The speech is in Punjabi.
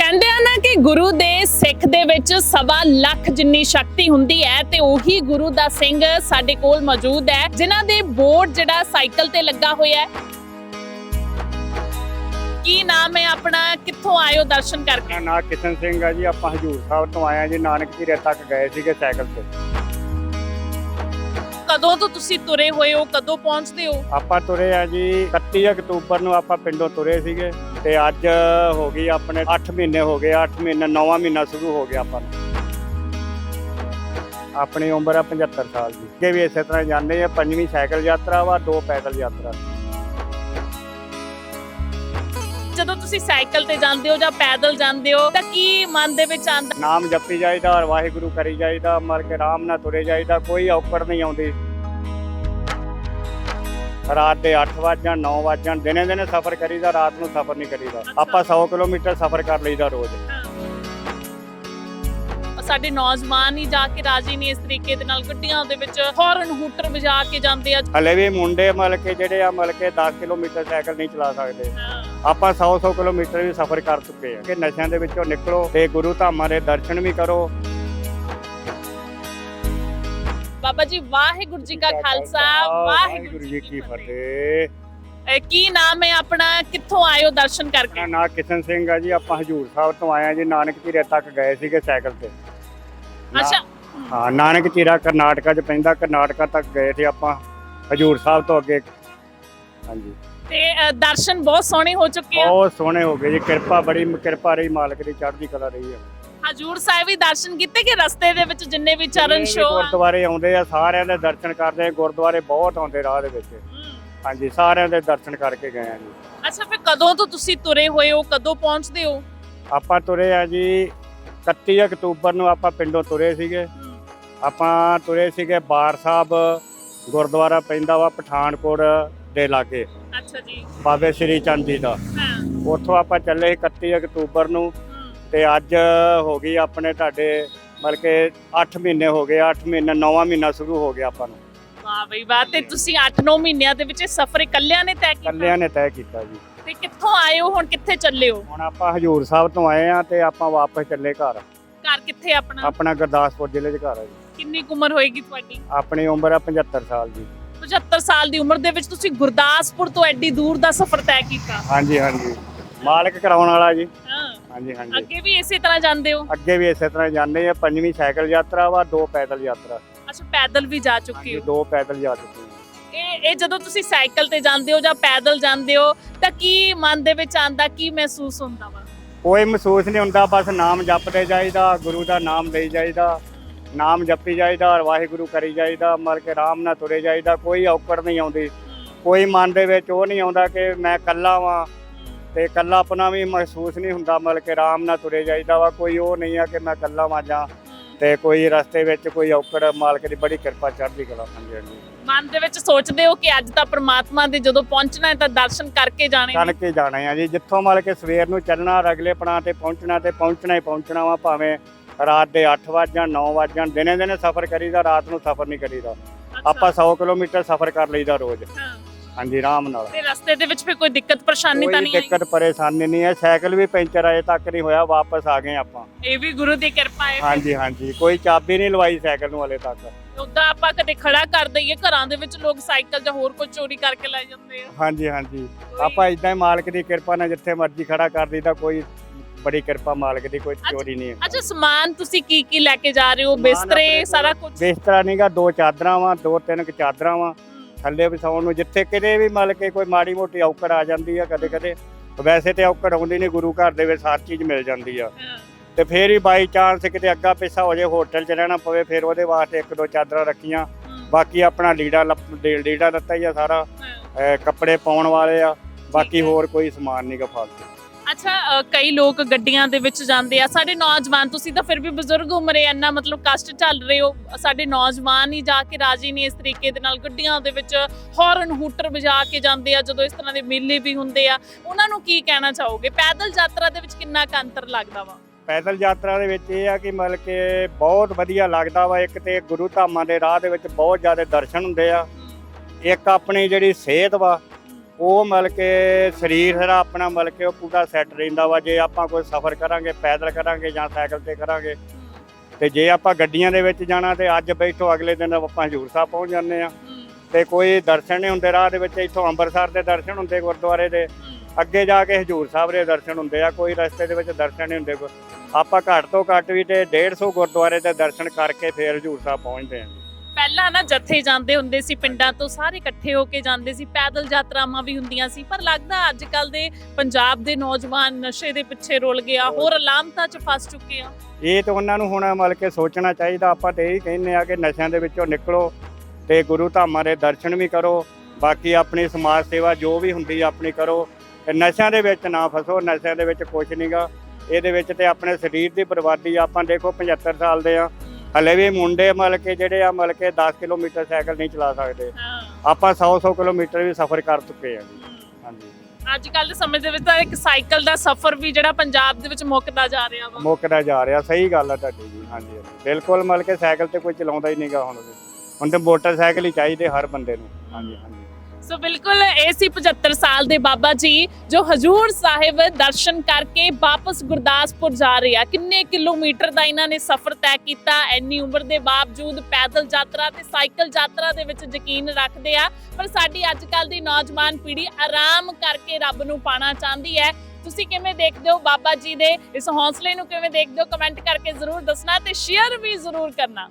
ਕਹਿੰਦੇ ਆ ਨਾ ਕਿ ਗੁਰੂ ਦੇ ਸਿੱਖ ਦੇ ਵਿੱਚ ਸਵਾ ਲੱਖ ਜਿੰਨੀ ਸ਼ਕਤੀ ਹੁੰਦੀ ਹੈ ਤੇ ਉਹੀ ਗੁਰੂ ਦਾ ਸਿੰਘ ਸਾਡੇ ਕੋਲ ਮੌਜੂਦ ਹੈ ਜਿਨ੍ਹਾਂ ਦੇ ਬੋਰਡ ਜਿਹੜਾ ਸਾਈਕਲ ਤੇ ਲੱਗਾ ਹੋਇਆ ਹੈ। ਕੀ ਨਾਮ ਹੈ ਆਪਣਾ? ਕਿੱਥੋਂ ਆਇਓ ਦਰਸ਼ਨ ਕਰਕੇ? ਮੇਰਾ ਨਾਮ ਕਿਸ਼ਨ ਸਿੰਘ ਆ ਜੀ ਆਪਾਂ ਹਜੂਰ ਸਾਹਿਬ ਤੋਂ ਆਏ ਆ ਜੀ ਨਾਨਕ ਧੀਰੇ ਤੱਕ ਗਏ ਸੀਗੇ ਸਾਈਕਲ ਤੇ। ਕਦੋਂ ਤੋਂ ਤੁਸੀਂ ਤੁਰੇ ਹੋਏ ਹੋ? ਕਦੋਂ ਪਹੁੰਚਦੇ ਹੋ? ਆਪਾਂ ਤੁਰੇ ਆ ਜੀ 31 ਅਕਤੂਬਰ ਨੂੰ ਆਪਾਂ ਪਿੰਡੋਂ ਤੁਰੇ ਸੀਗੇ। ਤੇ ਅੱਜ ਹੋ ਗਈ ਆਪਣੇ 8 ਮਹੀਨੇ ਹੋ ਗਏ 8 ਮਹੀਨੇ 9ਵਾਂ ਮਹੀਨਾ ਸ਼ੁਰੂ ਹੋ ਗਿਆ ਆਪਾਂ ਆਪਣੀ ਉਮਰ ਆ 75 ਸਾਲ ਦੀ। ਅੱਗੇ ਵੀ ਇਸੇ ਤਰ੍ਹਾਂ ਜਾਂਦੇ ਆ ਪੰਜਵੀਂ ਸਾਈਕਲ ਯਾਤਰਾ ਵਾ ਦੋ ਪੈਦਲ ਯਾਤਰਾ। ਜਦੋਂ ਤੁਸੀਂ ਸਾਈਕਲ ਤੇ ਜਾਂਦੇ ਹੋ ਜਾਂ ਪੈਦਲ ਜਾਂਦੇ ਹੋ ਤਾਂ ਕੀ ਮਨ ਦੇ ਵਿੱਚ ਆਉਂਦਾ? ਨਾਮ ਜਪੀ ਜਾਈਦਾ ਔਰ ਵਾਹਿਗੁਰੂ ਕਰੀ ਜਾਈਦਾ ਮਰ ਕੇ ਆਰਾਮ ਨਾਲ ਤੁਰੇ ਜਾਈਦਾ ਕੋਈ ਔਕੜ ਨਹੀਂ ਆਉਂਦੀ। ਰਾਤ ਦੇ 8 ਵਜੇ 9 ਵਜੇ ਦਿਨੇ ਦਿਨੇ ਸਫ਼ਰ ਕਰੀਦਾ ਰਾਤ ਨੂੰ ਸਫ਼ਰ ਨਹੀਂ ਕਰੀਦਾ। ਆਪਾਂ 100 ਕਿਲੋਮੀਟਰ ਸਫ਼ਰ ਕਰ ਲਈਦਾ ਰੋਜ਼। ਸਾਡੇ ਨੌਜਵਾਨ ਹੀ ਜਾ ਕੇ ਰਾਜੀ ਨਹੀਂ ਇਸ ਤਰੀਕੇ ਦੇ ਨਾਲ। ਗੱਡੀਆਂ ਦੇ ਵਿੱਚ ਹੌਰਨ ਹੂਟਰ ਵਜਾ ਕੇ ਜਾਂਦੇ ਆ। ਹਲੇ ਵੀ ਮੁੰਡੇ ਮਲ ਕੇ ਜਿਹੜੇ ਆ ਮਲ ਕੇ 10 ਕਿਲੋਮੀਟਰ ਸਾਈਕਲ ਨਹੀਂ ਚਲਾ ਸਕਦੇ। ਆਪਾਂ 100 100 ਕਿਲੋਮੀਟਰ ਵੀ ਸਫ਼ਰ ਕਰ ਚੁੱਕੇ ਆ। ਕਿ ਨਸ਼ਿਆਂ ਦੇ ਵਿੱਚੋਂ ਨਿਕਲੋ ਤੇ ਗੁਰੂ ਧਾਮਾਂ ਦੇ ਦਰਸ਼ਨ ਵੀ ਕਰੋ। ਬਾਬਾ ਜੀ ਵਾਹਿਗੁਰੂ ਜੀ ਕਾ ਖਾਲਸਾ ਵਾਹਿਗੁਰੂ ਜੀ ਕੀ ਫਤਿਹ। ਅਹ ਕੀ ਨਾਮ ਹੈ ਆਪਣਾ? ਕਿੱਥੋਂ ਆਇਓ ਦਰਸ਼ਨ ਕਰਕੇ? ਨਾਮ ਕਿਸ਼ਨ ਸਿੰਘ ਆ ਜੀ ਆਪਾਂ ਹਜੂਰ ਸਾਹਿਬ ਤੋਂ ਆਏ ਆ ਜੀ ਨਾਨਕ ਧੀਰੇ ਤੱਕ ਗਏ ਸੀਗੇ ਸਾਈਕਲ ਤੇ। ਨਾ- ਅੱਛਾ। ਹਾਂ ਨਾਨਕ ਚੀਰਾ ਕਰਨਾਟਕਾ ਚ ਪੈਂਦਾ ਕਰਨਾਟਕਾ ਤੱਕ ਗਏ ਸੀ ਆਪਾਂ ਹਜੂਰ ਸਾਹਿਬ ਤੋਂ ਅੱਗੇ। ਹਾਂਜੀ। ਤੇ ਦਰਸ਼ਨ ਬਹੁਤ ਸੋਹਣੇ ਹੋ ਚੁੱਕੇ ਆ। ਬਹੁਤ ਸੋਹਣੇ ਹੋ ਗਏ ਜੀ ਕਿਰਪਾ ਬੜੀ ਕਿਰਪਾ ਰਹੀ ਮਾਲਕ ਦੀ ਚੜ੍ਹਦੀ ਕਲਾ ਰਹੀ ਹੈ ਹਜੂਰ ਸਾਹਿਬ ਵੀ ਦਰਸ਼ਨ ਕੀਤੇ ਕਿ ਰਸਤੇ ਦੇ ਵਿੱਚ ਜਿੰਨੇ ਵੀ ਚਰਨ ਜਿੰਨੇ ਵੀ ਛੋਹ ਆ? ਗੁਰਦੁਆਰੇ ਆਉਂਦੇ ਆ ਸਾਰਿਆਂ ਦੇ ਦਰਸ਼ਨ ਕਰਦੇ ਆ ਗੁਰਦੁਆਰੇ ਬਹੁਤ ਆਉਂਦੇ ਰਾਹ ਦੇ ਵਿੱਚ। ਹਮ, ਹਾਂਜੀ ਸਾਰਿਆਂ ਦੇ ਦਰਸ਼ਨ ਕਰਕੇ ਗਏ ਆ ਜੀ। ਅੱਛਾ ਫਿਰ ਕਦੋਂ ਤੋਂ ਤੁਸੀਂ ਤੁਰੇ ਹੋਏ ਹੋ? ਕਦੋਂ ਪਹੁੰਚਦੇ ਹੋ? ਆਪਾਂ ਤੁਰੇ ਆ ਜੀ 31 ਅਕਤੂਬਰ ਨੂੰ ਆਪਾਂ ਪਿੰਡੋਂ ਤੁਰੇ ਸੀਗੇ। ਹਮ, ਆਪਾਂ ਤੁਰੇ ਸੀਗੇ ਬਾਰ ਸਾਹਿਬ ਗੁਰਦੁਆਰਾ ਪੈਂਦਾ ਵਾ ਪਠਾਨਕੋਟ ਦੇ ਲਾਗੇ। ਅੱਛਾ ਜੀ। ਬਾਬੇ ਸ੍ਰੀ ਚੰਦ ਜੀ ਦਾ। ਹਾਂ। ਉੱਥੋਂ ਆਪਾਂ ਚੱਲੇ ਸੀ 31 ਅਕਤੂਬਰ ਨੂੰ। ਤੇ ਅੱਜ ਹੋ ਗਈ ਆਪਣੇ ਤੁਹਾਡੇ ਮਤਲਬ ਕਿ 8 ਮਹੀਨੇ ਹੋ ਗਏ 8 ਮਹੀਨੇ 9ਵਾਂ ਮਹੀਨਾ ਸ਼ੁਰੂ ਹੋ ਗਿਆ ਆਪਾਂ ਨੂੰ। ਵਾਹ ਬਈ ਵਾਹ ਤੇ ਤੁਸੀਂ 8-9 ਮਹੀਨਿਆਂ ਦੇ ਵਿੱਚ ਇਹ ਸਫ਼ਰ ਇਕੱਲਿਆਂ ਨੇ ਤੈਅ ਕੀਤਾ? ਕੱਲਿਆਂ ਨੇ ਤੈਅ ਕੀਤਾ ਜੀ। ਤੇ ਕਿੱਥੋਂ ਆਏ ਹੋ ਹੁਣ ਕਿੱਥੇ ਚੱਲੇ ਹੋ? ਹੁਣ ਆਪਾਂ ਹਜੂਰ ਸਾਹਿਬ ਤੋਂ ਆਏ ਆ ਤੇ ਆਪਾਂ ਵਾਪਸ ਚੱਲੇ ਘਰ। ਘਰ ਕਿੱਥੇ ਆਪਣਾ? ਆਪਣਾ ਗੁਰਦਾਸਪੁਰ ਜ਼ਿਲ੍ਹੇ 'ਚ ਘਰ ਆ ਜੀ। ਕਿੰਨੀ ਕੁ ਉਮਰ ਹੋਏਗੀ ਤੁਹਾਡੀ? ਆਪਣੀ ਉਮਰ ਆ 75 ਸਾਲ ਦੀ। 75 ਸਾਲ ਦੀ ਉਮਰ ਦੇ ਵਿੱਚ ਤੁਸੀਂ ਗੁਰਦਾਸਪੁਰ ਤੋਂ ਐਡੀ ਦੂਰ ਦਾ ਸਫ਼ਰ ਤੈਅ ਕੀਤਾ? ਹਾਂਜੀ ਹਾਂਜੀ। ਮਾਲਕ ਕਰਾਉਣ ਵਾਲਾ ਜੀ। ਹਾਂਜੀ ਹਾਂਜੀ। ਅੱਗੇ ਵੀ ਇਸੇ ਤਰ੍ਹਾਂ ਜਾਂਦੇ ਹੋ? ਅੱਗੇ ਵੀ ਇਸੇ ਤਰ੍ਹਾਂ ਜਾਂਦੇ ਆ ਪੰਜਵੀਂ ਸਾਈਕਲ ਯਾਤਰਾ ਵਾ ਦੋ ਪੈਦਲ ਯਾਤਰਾ। ਅੱਛਾ ਪੈਦਲ ਵੀ ਜਾ ਚੁੱਕੇ ਹੋ? ਦੋ ਪੈਦਲ ਜਾ ਚੁੱਕੇ ਹਾਂ। ਇਹ ਇਹ ਜਦੋਂ ਤੁਸੀਂ ਸਾਈਕਲ ਤੇ ਜਾਂਦੇ ਹੋ ਜਾਂ ਪੈਦਲ ਜਾਂਦੇ ਹੋ ਤਾਂ ਕੀ ਮਨ ਦੇ ਵਿੱਚ ਆਂਦਾ ਕੀ ਮਹਿਸੂਸ ਹੁੰਦਾ ਵਾ? ਕੋਈ ਮਹਿਸੂਸ ਨਹੀਂ ਹੁੰਦਾ ਬਸ ਨਾਮ ਜਪਦੇ ਜਾਈਦਾ ਗੁਰੂ ਦਾ ਨਾਮ ਲਈ ਜਾਈਦਾ ਨਾਮ ਜਪੀ ਜਾਈਦਾ ਔਰ ਵਾਹਿਗੁਰੂ ਕਰੀ ਜਾਈਦਾ ਮਰ ਕੇ ਆਰਾਮ ਨਾਲ ਤੁਰੇ ਜਾਈਦਾ ਕੋਈ ਔਕੜ ਨਹੀਂ ਆਉਂਦੀ। ਕੋਈ ਮਨ ਦੇ ਵਿੱਚ ਉਹ ਨਹੀਂ ਆਉਂਦਾ ਕਿ ਮੈਂ ਇਕੱਲਾ ਵਾਂ ਤੇ ਇਕੱਲਾਪਣਾ ਵੀ ਮਹਿਸੂਸ ਨਹੀਂ ਹੁੰਦਾ ਮਤਲਬ ਕਿ ਆਰਾਮ ਨਾਲ ਤੁਰੇ ਜਾਈਦਾ ਵਾ ਕੋਈ ਉਹ ਨਹੀਂ ਆ ਕਿ ਮੈਂ ਇਕੱਲਾ ਵਾਂ ਜਾਂ ਤੇ ਕੋਈ ਰਸਤੇ ਵਿੱਚ ਕੋਈ ਔਕੜ ਮਾਲਕ ਦੀ ਬੜੀ ਕਿਰਪਾ ਚੜ੍ਹਦੀ ਕਲਾ ਹਾਂਜੀ ਹਾਂਜੀ ਮਨ ਦੇ ਵਿੱਚ ਸੋਚਦੇ ਹੋ ਕਿ ਅੱਜ ਤਾਂ ਪ੍ਰਮਾਤਮਾ ਦੇ ਜਦੋਂ ਪਹੁੰਚਣਾ ਹੈ ਤਾਂ ਦਰਸ਼ਨ ਕਰਕੇ ਜਾਣੇ ਨੇ? ਕੇ ਜਾਣਾ ਆ ਜੀ। ਜਿੱਥੋਂ ਮਤਲਬ ਕਿ ਸਵੇਰ ਨੂੰ ਚੱਲਣਾ ਅਗਲੇ ਪਣਾ ਤੇ ਪਹੁੰਚਣਾ ਤੇ ਪਹੁੰਚਣਾ ਹੀ ਪਹੁੰਚਣਾ ਵਾ ਭਾਵੇਂ ਰਾਤ ਦੇ 8 ਵਜੇ 9 ਵਜੇ ਦਿਨੇ ਦਿਨੇ ਸਫ਼ਰ ਕਰੀਦਾ ਰਾਤ ਨੂੰ ਸਫ਼ਰ ਨਹੀਂ ਕਰੀਦਾ। ਆਪਾਂ 100 ਕਿਲੋਮੀਟਰ ਸਫ਼ਰ ਕਰ ਲਈਦਾ ਰੋਜ਼। ਹਾਂ। ਹਾਂਜੀ ਆਰਾਮ ਨਾਲ। ਤੇ ਰਸਤੇ ਦੇ ਵਿੱਚ ਫਿਰ ਕੋਈ ਦਿੱਕਤ ਪਰੇਸ਼ਾਨੀ ਤਾਂ ਕੋਈ ਨਹੀਂ ਆਈ? ਦਿੱਕਤ ਪਰੇਸ਼ਾਨੀ ਨਹੀਂ ਹੈ ਸਾਈਕਲ ਵੀ ਪੈਂਚਰ ਅਜੇ ਤੱਕ ਨਹੀਂ ਹੋਇਆ ਵਾਪਸ ਆ ਗਏ ਆਪਾਂ। ਇਹ ਵੀ ਗੁਰੂ ਦੀ ਕਿਰਪਾ ਹੈ ਹਾਂਜੀ ਹਾਂਜੀ। ਕੋਈ ਚਾਬੀ ਨਹੀਂ ਲਵਾਈ ਸਾਈਕਲ ਨੂੰ ਹਲੇ ਤੱਕ। ਉਦਾਂ ਆਪਾਂ ਕਦੇ ਖੜਾ ਕਰ ਦਈਏ ਘਰਾਂ ਦੇ ਵਿੱਚ ਲੋਕ ਸਾਈਕਲ ਜਾਂ ਹੋਰ ਕੁਝ ਚੋਰੀ ਕਰਕੇ ਲੈ ਜਾਂਦੇ ਆ। ਹਾਂਜੀ ਹਾਂਜੀ। ਆਪਾਂ ਇਦਾਂ ਹੀ ਮਾਲਕ ਦੀ ਕਿਰਪਾ ਨਾਲ ਜਿੱਥੇ ਮਰਜ਼ੀ ਖੜਾ ਕਰ ਦਈਦਾ ਕੋਈ ਬੜੀ ਕਿਰਪਾ ਮਾਲਕ ਦੀ ਕੋਈ ਚੋਰੀ ਨਹੀਂ ਹੈ। ਅੱਛਾ ਸਮਾਨ ਤੁਸੀਂ ਕੀ ਕੀ ਲੈ ਕੇ ਜਾ ਰਹੇ ਹੋ? ਸਮਾਨ ਬਿਸਤਰੇ ਸਾਰਾ ਕੁਝ ਬਿਸਤਰਾ ਨਹੀਂਗਾ ਦੋ ਚਾਦਰਾਂ ਵਾ ਦੋ ਤਿੰਨ ਕੁ ਚਾਦਰਾਂ ਵਾ। ਥੱਲੇ ਵਿਛਾਉਣ ਨੂੰ ਜਿੱਥੇ ਕਿਤੇ ਵੀ ਮਤਲਬ ਕਿ ਕੋਈ ਮਾੜੀ ਮੋਟੀ ਔਕੜ ਆ ਜਾਂਦੀ ਆ ਕਦੇ ਕਦੇ ਵੈਸੇ ਤੇ ਔਕੜ ਆਉਂਦੀ ਨਹੀਂ ਗੁਰੂ ਘਰ ਦੇ ਵਿੱਚ ਹਰ ਚੀਜ਼ ਮਿਲ ਜਾਂਦੀ ਆ। ਤੇ ਫੇਰ ਹੀ ਬਾਈ ਚਾਂਸ ਕਿਤੇ ਅੱਗਾ ਪਿੱਛਾ ਹੋ ਜੇ ਹੋਟਲ 'ਚ ਰਹਿਣਾ ਪਵੇ ਫਿਰ ਉਹਦੇ ਵਾਸਤੇ ਇੱਕ ਦੋ ਚਾਦਰਾਂ ਰੱਖੀਆਂ। ਬਾਕੀ ਆਪਣਾ ਲੀੜਾ ਲੀੜਾ ਦਿੱਤਾ ਹੀ ਆ ਸਾਰਾ। ਕੱਪੜੇ ਪਾਉਣ ਵਾਲੇ ਆ ਬਾਕੀ। ਹੋਰ ਕੋਈ ਸਮਾਨ ਨਹੀਂਗਾ ਫਾਲਤੂ। ਅੱਛਾ ਅ, ਕਈ ਲੋਕ ਗੱਡੀਆਂ ਦੇ ਵਿੱਚ ਜਾਂਦੇ ਆ। ਸਾਡੇ ਨੌਜਵਾਨ ਤੁਸੀਂ ਤਾਂ ਫਿਰ ਵੀ ਬਜ਼ੁਰਗ ਉਮਰੇ ਇੰਨਾ ਮਤਲਬ ਕਸ਼ਟ ਚੱਲ ਰਹੇ ਹੋ। ਸਾਡੇ ਨੌਜਵਾਨ ਹੀ ਜਾ ਕੇ ਰਾਜੀ ਨਹੀਂ ਇਸ ਤਰੀਕੇ ਦੇ ਨਾਲ। ਗੱਡੀਆਂ ਦੇ ਵਿੱਚ ਹੌਰਨ ਹੂਟਰ ਵਜਾ ਕੇ ਜਾਂਦੇ ਆ ਜਦੋਂ ਇਸ ਤਰ੍ਹਾਂ ਦੇ ਮੇਲੇ ਵੀ ਹੁੰਦੇ ਆ। ਉਹਨਾਂ ਨੂੰ ਕੀ ਕਹਿਣਾ ਚਾਹੋਗੇ? ਪੈਦਲ ਯਾਤਰਾ ਦੇ ਵਿੱਚ ਕਿੰਨਾ ਕੁ ਅੰਤਰ ਲੱਗਦਾ ਵਾ? ਪੈਦਲ ਯਾਤਰਾ ਦੇ ਵਿੱਚ ਇਹ ਆ ਕਿ ਮਤਲਬ ਕਿ ਬਹੁਤ ਵਧੀਆ ਲੱਗਦਾ ਵਾ। ਇੱਕ ਤੇ ਗੁਰੂ ਧਾਮਾਂ ਦੇ ਰਾਹ ਦੇ ਵਿੱਚ ਬਹੁਤ ਜ਼ਿਆਦਾ ਦਰਸ਼ਨ ਹੁੰਦੇ ਆ। ਇੱਕ ਆਪਣੀ ਜਿਹੜੀ ਸਿਹਤ ਵਾ ਉਹ ਮਤਲਬ ਕਿ ਸਰੀਰ ਸਾਰਾ ਆਪਣਾ ਮਤਲਬ ਕਿ ਉਹ ਪੂਰਾ ਸੈੱਟ ਰਹਿੰਦਾ ਵਾ, ਜੇ ਆਪਾਂ ਕੋਈ ਸਫ਼ਰ ਕਰਾਂਗੇ, ਪੈਦਲ ਕਰਾਂਗੇ ਜਾਂ ਸਾਈਕਲ ਤੇ ਕਰਾਂਗੇ, ਤੇ ਜੇ ਆਪਾਂ ਗੱਡੀਆਂ ਦੇ ਵਿੱਚ ਜਾਣਾ ਤੇ ਅੱਜ ਬੈਠੋ, ਅਗਲੇ ਦਿਨ ਆਪਾਂ ਹਜੂਰ ਸਾਹਿਬ ਪਹੁੰਚ ਜਾਂਦੇ ਆ ਤੇ ਕੋਈ ਦਰਸ਼ਨ ਨਹੀਂ ਹੁੰਦੇ, ਰਾਹ ਦੇ ਵਿੱਚ ਇੱਥੋਂ ਅੰਮ੍ਰਿਤਸਰ ਦੇ ਦਰਸ਼ਨ ਹੁੰਦੇ ਗੁਰਦੁਆਰੇ ਦੇ, ਅੱਗੇ ਜਾ ਕੇ ਹਜੂਰ ਸਾਹਿਬ ਦੇ ਦਰਸ਼ਨ ਹੁੰਦੇ ਆ, ਕੋਈ ਰਸਤੇ ਦੇ ਵਿੱਚ ਦਰਸ਼ਨ ਨਹੀਂ ਹੁੰਦੇ। ਆਪਾਂ ਘੱਟ ਤੋਂ ਘੱਟ ਵੀ ਤੇ 150 ਗੁਰਦੁਆਰੇ ਦੇ ਦਰਸ਼ਨ ਕਰਕੇ ਫੇਰ ਹਜੂਰ ਸਾਹਿਬ ਪਹੁੰਚਦੇ ਆ ਪਹਿਲਾਂ ਨਾ ਜੱਥੇ ਜਾਂਦੇ ਹੁੰਦੇ ਸੀ ਪਿੰਡਾਂ ਤੋਂ, ਸਾਰੇ ਇਕੱਠੇ ਹੋ ਕੇ ਜਾਂਦੇ ਸੀ, ਪੈਦਲ ਯਾਤਰਾਵਾਂ ਵੀ ਹੁੰਦੀਆਂ ਸੀ, ਪਰ ਲੱਗਦਾ ਅੱਜ ਕੱਲ ਦੇ ਪੰਜਾਬ ਦੇ ਨੌਜਵਾਨ ਨਸ਼ੇ ਦੇ ਪਿੱਛੇ ਰੁਲ ਗਿਆ, ਹੋਰ ਅਲਾਮਤਾਂ 'ਚ ਫਸ ਚੁੱਕੇ ਆ। ਇਹ ਤਾਂ ਉਹਨਾਂ ਨੂੰ ਹੁਣ ਮਤਲਬ ਕਿ ਸੋਚਣਾ ਚਾਹੀਦਾ, ਆਪਾਂ ਤੇ ਇਹ ਕਹਿੰਦੇ ਆ ਕਿ ਨਸ਼ਿਆਂ ਦੇ ਵਿੱਚੋਂ ਨਿਕਲੋ ਤੇ ਗੁਰੂ ਧਾਮਾਂ ਦੇ ਦਰਸ਼ਨ ਵੀ ਕਰੋ, ਬਾਕੀ ਆਪਣੀ ਸਮਾਜ ਸੇਵਾ ਜੋ ਵੀ ਹੁੰਦੀ ਆ ਆਪਣੀ ਕਰੋ, ਤੇ ਨਸ਼ਿਆਂ ਦੇ ਵਿੱਚ ਨਾ ਫਸੋ, ਨਸ਼ਿਆਂ ਦੇ ਵਿੱਚ ਕੁਝ ਨਹੀਂਗਾ ਇਹਦੇ ਵਿੱਚ ਤੇ ਆਪਣੇ ਸਰੀਰ ਦੀ ਬਰਬਾਦੀ ਆਪਾਂ ਦੇਖੋ 75 ਸਾਲ ਦੇ ਆ ਹਲੇ ਵੀ ਮੁੰਡੇ ਮਤਲਬ ਕਿ ਜਿਹੜੇ ਆ ਮਤਲਬ ਕਿ 10 ਕਿਲੋਮੀਟਰ ਸਾਈਕਲ ਨਹੀਂ ਚਲਾ ਸਕਦੇ। ਆਪਾਂ 100 100 ਕਿਲੋਮੀਟਰ ਵੀ ਸਫ਼ਰ ਕਰ ਚੁੱਕੇ ਆ ਹਾਂਜੀ। ਅੱਜ ਕੱਲ ਦੇ ਸਮੇਂ ਦੇ ਵਿੱਚ ਤਾਂ ਇੱਕ ਸਾਈਕਲ ਦਾ ਸਫ਼ਰ ਵੀ ਜਿਹੜਾ ਪੰਜਾਬ ਦੇ ਵਿੱਚ ਮੁੱਕਦਾ ਜਾ ਰਿਹਾ ਵਾ। ਮੁੱਕਦਾ ਜਾ ਰਿਹਾ ਸਹੀ ਗੱਲ ਆ ਤੁਹਾਡੀ ਜੀ ਹਾਂਜੀ। ਹਾਂਜੀ। ਬਿਲਕੁਲ ਮਤਲਬ ਕਿ ਸਾਈਕਲ ਤੇ ਕੋਈ ਚਲਾਉਂਦਾ ਹੀ ਨਹੀਂਗਾ ਹੁਣ। ਹੁਣ ਤੇ ਮੋਟਰਸਾਈਕਲ ਹੀ ਚਾਹੀਦੇ ਹਰ ਬੰਦੇ ਨੂੰ। ਹਾਂਜੀ ਹਾਂਜੀ। ਸੋ ਬਿਲਕੁਲ, ਇਹ ਸੀ 75 ਸਾਲ ਦੇ ਬਾਬਾ ਜੀ, ਜੋ ਹਜੂਰ ਸਾਹਿਬ ਦਰਸ਼ਨ ਕਰਕੇ ਵਾਪਸ ਗੁਰਦਾਸਪੁਰ ਜਾ ਰਹੇ ਆ। ਕਿੰਨੇ ਕਿਲੋਮੀਟਰ ਦਾ ਇਹਨਾਂ ਨੇ ਸਫ਼ਰ ਤੈਅ ਕੀਤਾ, ਇੰਨੀ ਉਮਰ ਦੇ ਬਾਵਜੂਦ ਪੈਦਲ ਯਾਤਰਾ ਤੇ ਸਾਈਕਲ ਯਾਤਰਾ ਦੇ ਵਿੱਚ ਯਕੀਨ ਰੱਖਦੇ ਆ। ਪਰ ਸਾਡੀ ਅੱਜ ਕੱਲ ਦੀ ਨੌਜਵਾਨ ਪੀੜ੍ਹੀ ਆਰਾਮ ਕਰਕੇ ਰੱਬ ਨੂੰ ਪਾਣਾ ਚਾਹੁੰਦੀ ਹੈ। ਤੁਸੀਂ ਕਿਵੇਂ ਦੇਖਦੇ ਹੋ ਬਾਬਾ ਜੀ ਦੇ? ਇਸ ਹੌਸਲੇ ਨੂੰ ਕਿਵੇਂ ਦੇਖਦੇ ਹੋ? ਕਮੈਂਟ ਕਰਕੇ ਜ਼ਰੂਰ ਦੱਸਣਾ ਤੇ ਸ਼ੇਅਰ ਵੀ ਜ਼ਰੂਰ ਕਰਨਾ।